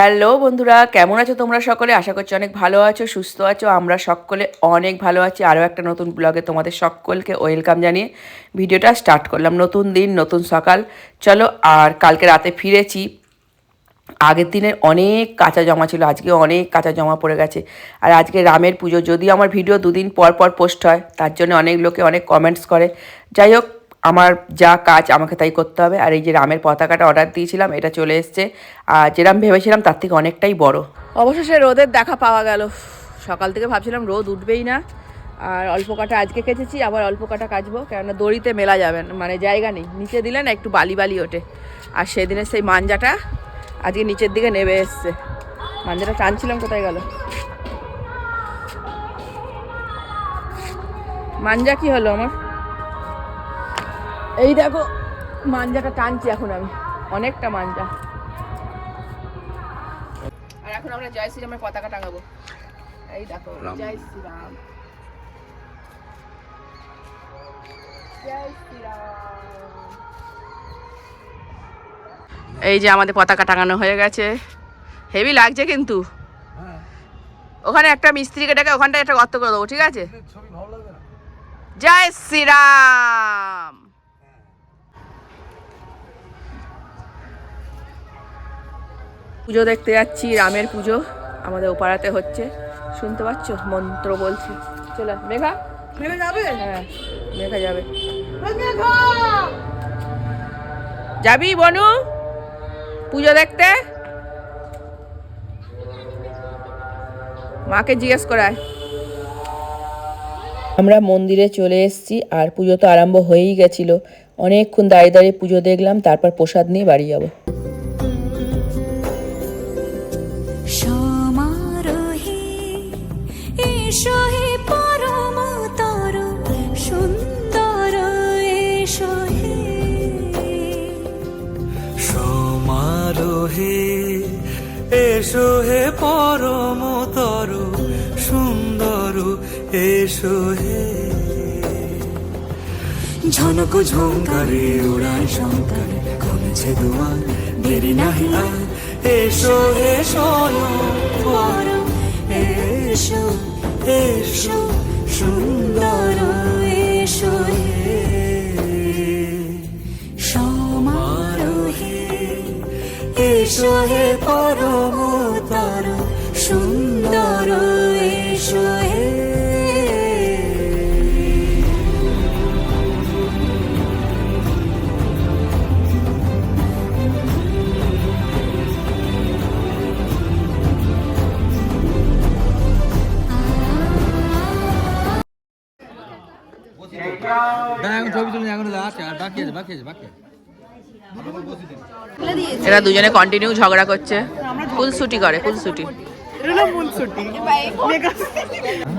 Hello বন্ধুরা, কেমন আছো তোমরা সকলে? আশা করছি অনেক ভালো আছো, সুস্থ আছো। আমরা সকলে অনেক ভালো আছি। আরও একটা নতুন ব্লগে তোমাদের সকলকে ওয়েলকাম জানিয়ে ভিডিওটা স্টার্ট করলাম। নতুন দিন, নতুন সকাল। চলো, আর কালকে রাতে ফিরেছি। আগের দিনের অনেক কাঁচা জমা ছিল, আজকে অনেক কাঁচা জমা পড়ে গেছে। আর আজকে রামের পুজো যদি আমার ভিডিও দুদিন পর পর পোস্ট হয়, তার জন্য অনেক লোকে অনেক কমেন্টস করে। যাই হোক আমার যা কাজ আমাকে তাই করতে হবে। আর এই যে রামের পতাকাটা অর্ডার দিয়েছিলাম, এটা চলে এসছে। আর যেরকম ভেবেছিলাম তার থেকে অনেকটাই বড়। অবশেষে রোদের দেখা পাওয়া গেল। সকাল থেকে ভাবছিলাম রোদ উঠবেই না। আর অল্প কাটা আজকে কেচেছি, আবার অল্প কাটা কাচবো। কেননা দড়িতে মেলা যাবে মানে জায়গা নেই। নিচে দিলে না একটু বালি বালি ওঠে। আর সেদিনের সেই মাঞ্জাটা আজকে নিচের দিকে নেমে এসছে। মাঞ্জাটা টানছিলাম, কোথায় গেল? মাঞ্জা কি হলো আমার? এই দেখো মাঞ্জাটা টানছি এখন আমি। অনেকটা মাঞ্জা। আর এখন আমরা জয় শ্রীরামের পতাকা টাঙাবো। এই দেখো জয় শ্রীরাম। এই যে আমাদের পতাকা টাঙানো হয়ে গেছে। হেভি লাগছে কিন্তু। ওখানে একটা মিস্ত্রিকে ডেকে ওখানটা একটা গর্ত করে দেবো ঠিক আছে? জয় শ্রীরাম! পুজো দেখতে যাচ্ছি রামের পুজো আমাদের ওপাড়াতে হচ্ছে। শুনতে পাচ্ছ? মন্ত্র বলছি। চলে মেঘা? মেঘা যাবে? হ্যাঁ মেঘা যাবে। যাবি বনু? পুজো দেখতে? মাকে জিজ্ঞেস করায়। আমরা মন্দিরে চলে এসেছি আর পুজো তো আরম্ভ হয়েই গেছিল। অনেকক্ষণ দাঁড়িয়ে দাঁড়িয়ে পুজো দেখলাম তারপর প্রসাদ নিয়ে বাড়ি যাব। এসো হে। ঝনক ঝঙ্কারে উড়ায় শঙ্কর, কমেছে দুয়ার, দেরি নাহি এসো পরম এসো এসো, সুন্দর, এসো এসো হে পরমতর, সুন্দর, এসো এখন এরা দুজনে কন্টিনিউ ঝগড়া করছে। ফুলসুটি করে, ফুল ফুলসুটি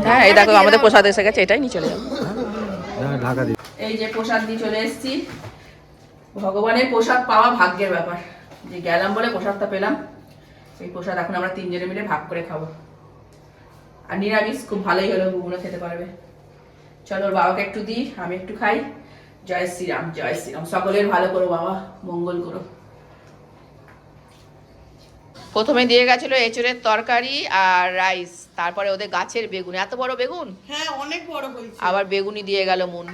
হ্যাঁ এই দেখো, আমাদের প্রসাদ এসে গেছে, এটাই নিয়ে চলে যাব। এই যে প্রসাদ দিয়ে চলে এসেছি। ভগবানের প্রসাদ পাওয়া ভাগ্যের ব্যাপার। যে গেলাম বলে প্রসাদটা পেলাম এই প্রসাদ এখন আমরা তিনজনে মিলে ভাগ করে খাব। আর নিরামিষ, খুব ভালোই হলো খেতে পারবে। চলো ওর বাবাকে একটু দিই আমি একটু খাই। জয় শ্রীরাম জয় শ্রীরাম। সকলের ভালো করো বাবা মঙ্গল করো। প্রথমে দিয়ে গেছিল এঁচড়ের তরকারি আর রাইস তারপরে ওদের গাছের বেগুন। এত বড় বেগুন? হ্যাঁ অনেক বড় হয়েছে। আবার বেগুনি দিয়ে গেল মন।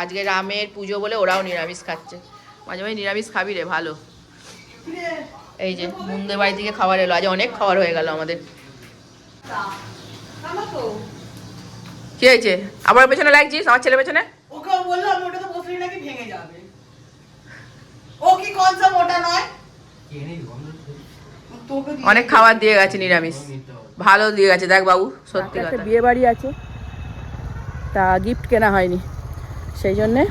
আজকে রামের পুজো বলে ওরাও নিরামিষ খাচ্ছে। মাঝে মাঝে নিরামিষ খাবি রে ভালো। এই যে মুন্দের বাড়ি থেকে খাবার এলো। আজ অনেক খাবার হয়ে গেল আমাদের। তো কি হয়েছে? আবার পেছনে লাগছিস? আমার ছেলের পেছনে? ওকে বললাম ওটা তো বসলে নাকি ভেঙে যাবে। ও কি কনসা মোটা নয়? অনেক খাবার দিয়ে গেছে নিরামিষ। ভালো দিয়ে গেছে দেখ বাবু সত্যি একটা বিয়ে বাড়ি আছে। তা গিফট কেনা হয়নি। সেই জন্যে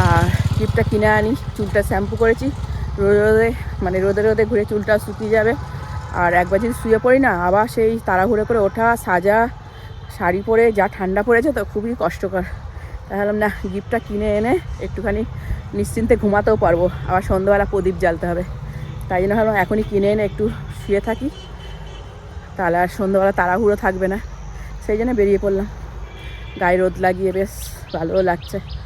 আর গিফটটা কিনে আনি। চুলটা শ্যাম্পু করেছি। রোদে রোদে মানে রোদে রোদে ঘুরে চুলটা শুকিয়ে যাবে। আর একবার যদি শুয়ে পড়ি না, আবার সেই তাড়াহুড়ো করে ওঠা, সাজা, শাড়ি পরে যা ঠান্ডা পড়েছে তো খুবই কষ্টকর। ভাবলাম, না, গিফটটা কিনে এনে একটুখানি নিশ্চিন্তে ঘুমাতেও পারব। আবার সন্ধ্যাবেলা প্রদীপ জ্বালতে হবে। তাই জন্য ভাবলাম, এখনই কিনে এনে একটু শুয়ে থাকি। তাহলে আর সন্ধ্যাবেলা তাড়াহুড়ো থাকবে না। সেই জন্য বেরিয়ে পড়লাম। গায়ে রোদ লাগিয়ে, বেশ ভালোও লাগছে।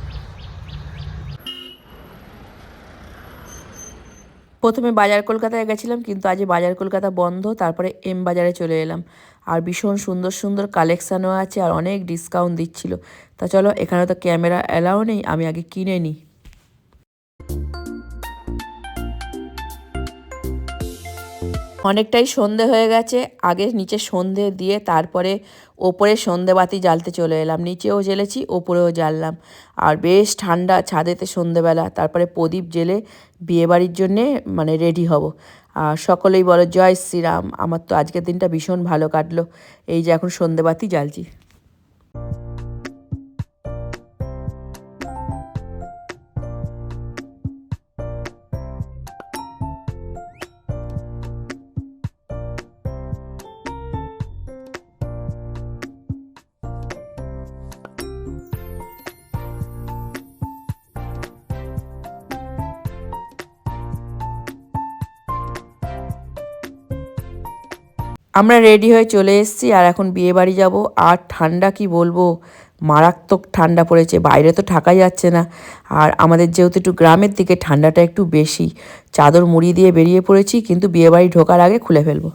প্রথমে বাজার কলকাতায় গেছিলাম, কিন্তু আজ বাজার কলকাতা বন্ধ, তারপরে এম বাজারে চলে এলাম। আর ভীষণ সুন্দর সুন্দর কালেকশানও আছে আর অনেক ডিসকাউন্ট দিচ্ছিল। তা চলো, এখানে তো ক্যামেরা অ্যালাও নেই, আমি আগে কিনে নিই। অনেকটাই সন্ধে হয়ে গেছে। আগে নিচে সন্ধে দিয়ে তারপরে ওপরে সন্ধে বাতি জ্বালতে চলে এলাম। নিচেও জ্বেলেছি, ওপরেও জ্বাললাম। আর বেশ ঠান্ডা ছাদেতে সন্ধেবেলা। তারপরে প্রদীপ জেলে বিয়েবাড়ির জন্যে মানে রেডি হব। আর সকলেই বলো, জয় শ্রীরাম, আমার তো আজকের দিনটা ভীষণ ভালো কাটলো। এই যে এখন সন্ধেবাতি জ্বালছি। আমরা রেডি হয়ে চলে এসেছি আর এখন বিয়ে বাড়ি যাব। আর ঠান্ডা কি বলব? মারাত্মক ঠান্ডা পড়েছে, বাইরে তো ঠাকা যাচ্ছে না। আর আমাদের যেহেতু একটু গ্রামের দিকে ঠান্ডাটা একটু বেশি, চাদর মুড়ি দিয়ে বেরিয়ে পড়েছি, কিন্তু বিয়েবাড়ি ঢোকার আগে খুলে ফেলব।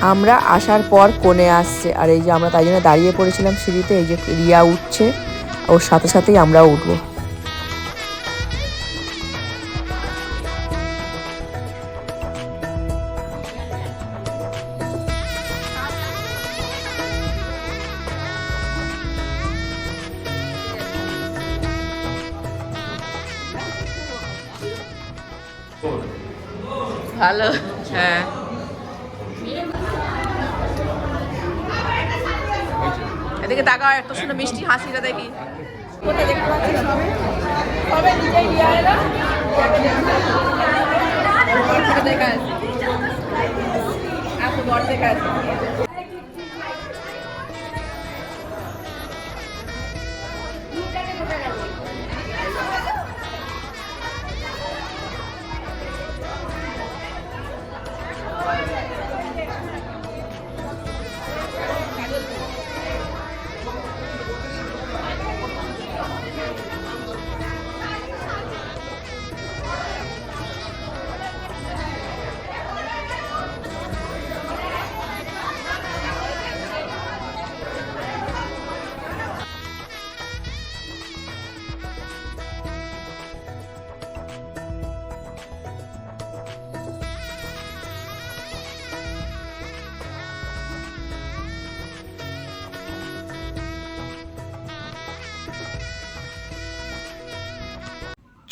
আমরা আসার পর কোণে আসছে। আর এই যে আমরা তাই জন্য দাঁড়িয়ে পড়েছিলাম সিঁড়িতে, এই যে রিয়া উঠছে, ওর সাথে সাথেই আমরাও উঠবো। ভালো হ্যাঁ। এদিকে তাকাও এত সুন্দর মিষ্টি হাসিটা দেখি। দেখা দেখতে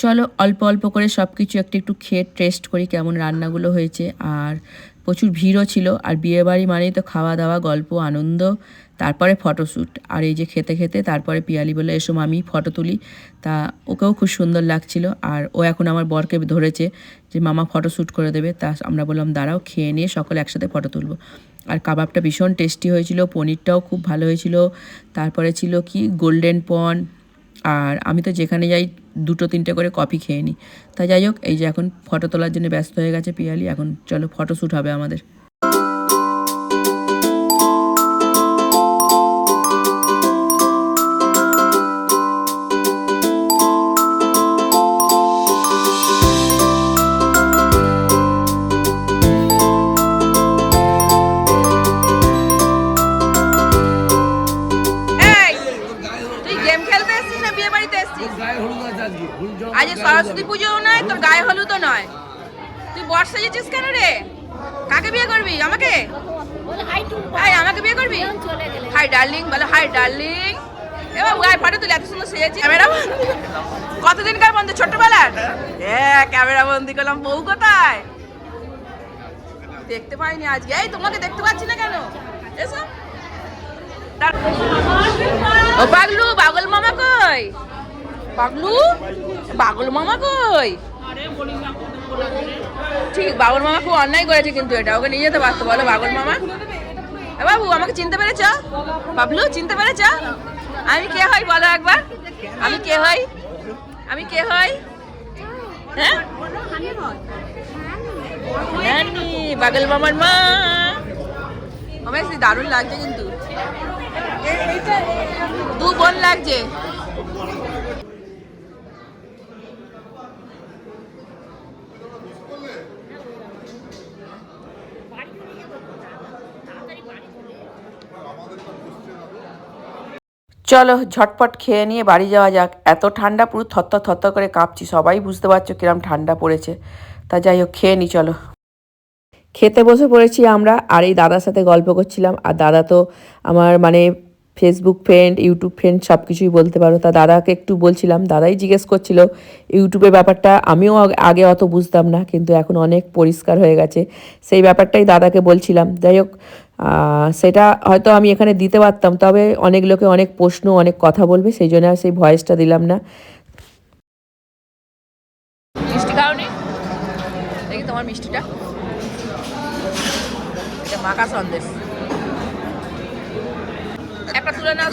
চলো অল্প অল্প করে সব কিছু একটু একটু খেয়ে টেস্ট করি কেমন রান্নাগুলো হয়েছে। আর প্রচুর ভিড়ও ছিল, আর বিয়েবাড়ি মানেই তো খাওয়া দাওয়া, গল্প, আনন্দ, তারপরে ফটোশ্যুট আর এই যে খেতে খেতে তারপরে পিয়ালি বলে এসো আমি ফটো তুলি। তা ওকেও খুব সুন্দর লাগছিল। আর ও এখন আমার বরকে ধরেছে যে, মামা ফটো শ্যুট করে দেবে। তা আমরা বললাম, দাঁড়াও, খেয়ে নিয়ে সকলে একসাথে ফটো তুলবো। আর কাবাবটা ভীষণ টেস্টি হয়েছিল, পনিরটাও খুব ভালো হয়েছিল। তারপরে ছিল কি গোল্ডেন পন আর আমি তো যেখানে যাই দুটো তিনটে করে কফি খেয়ে নিই তা যাই হোক, এই যে এখন ফটো তোলার জন্য ব্যস্ত হয়ে গেছে পিয়ালি, এখন চলো ফটো শ্যুট হবে আমাদের। সরস্বতী পুজোও নয় তোর গায়ে হলুদও নয়। তুই বর সেজেছিস কেন রে? কাকে বিয়ে করবি? আমাকে? হাই আমাকে বিয়ে করবি? হাই ডার্লিং বলো হাই ডার্লিং। এবার গায়ে পাঠে তুলে এত সুন্দর সেজেছি ক্যামেরা কতদিনকার বন্ধু ছোট্টবেলার? হ্যাঁ ক্যামেরা বন্দি করলাম বউ কোথায়? দেখতে পাইনি আজকে। এই তোমাকে দেখতে পাচ্ছি না কেন? এসো। ও পাগলু পাগল মামা কই? পাগলু? পাগল মামা কই? ঠিক বাবুল মামা খুব অন্যায় করেছে কিন্তু এটা, ওকে নিয়ে যেতে পারতো, বলো বাবুল মামা। বাবু, আমাকে চিনতে পেরেছ? বাবলু চিনতে পেরেছ? আমি কে হই, বলো একবার? আমি কে হই? আমি কে হই? হ্যাঁ? বাগল মামার মা। আমার দারুণ লাগছে কিন্তু। দু বোন লাগছে। চলো ঝটপট খেয়ে নিয়ে বাড়ি যাওয়া যাক। এত ঠান্ডা, পুরো থরথর থরথর করে কাঁপছি। সবাই বুঝতে পারছ কিরম ঠান্ডা পড়েছে। তা যাই হোক, খেয়ে নি, চলো। খেতে বসে পড়েছি আমরা আর এই দাদার সাথে গল্প করছিলাম। আর দাদা তো আমার মানে ফেসবুক ফ্রেন্ড ইউটিউব ফ্রেন্ড সব কিছুই বলতে পারো। তা দাদাকে একটু বলছিলাম, দাদাই জিজ্ঞেস করছিল ইউটিউবের ব্যাপারটা আমিও আগ- অত বুঝতাম না, কিন্তু এখন অনেক পরিষ্কার হয়ে গেছে। সেই ব্যাপারটাই দাদাকে বলছিলাম। যাই হোক সেটা হয়তো আমি এখানে দিতে পারতাম তবে অনেক লোকে অনেক প্রশ্ন অনেক কথা বলবে সেই জন্য আর সেই ভয়েসটা দিলাম না। দেখি তোমার মিষ্টিটা। এটা মাখা সন্দেশ। একটা তুলে নাও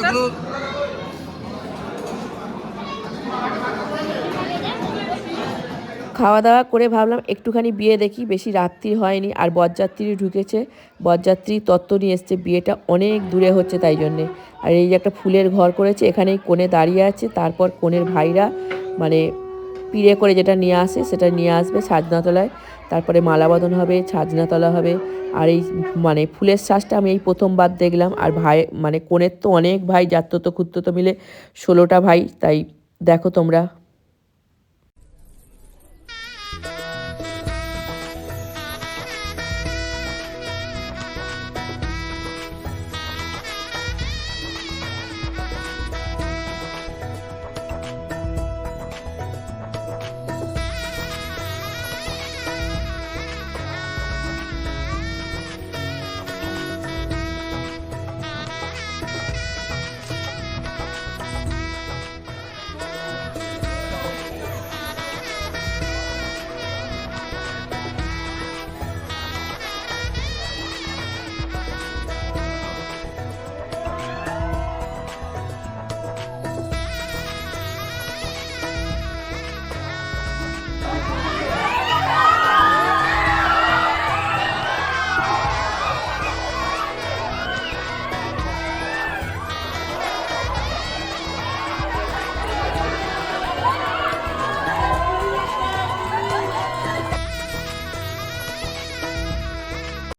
খাওয়া দাওয়া করে ভাবলাম একটুখানি বিয়ে দেখি, বেশি রাত্রি হয়নি আর বরযাত্রী ঢুকেছে। বরযাত্রী তত্ত্ব নিয়ে এসছে, বিয়েটা অনেক দূরে হচ্ছে তাই জন্যে। আর এই যে একটা ফুলের ঘর করেছে, এখানেই কোণে দাঁড়িয়ে আছে, তারপর কোণের ভাইরা মানে পিড়ে করে যেটা নিয়ে আসে, সেটা নিয়ে আসবে সাজনাতলায় তারপরে মালাবদন হবে ছাজনাতলা হবে। আর এই মানে ফুলের শ্বাসটা আমি এই প্রথমবার দেখলাম। আর ভাই মানে কোণের তো অনেক ভাই জাত্তত খুত্তত মিলে ষোলোটা ভাই, তাই দেখো তোমরা।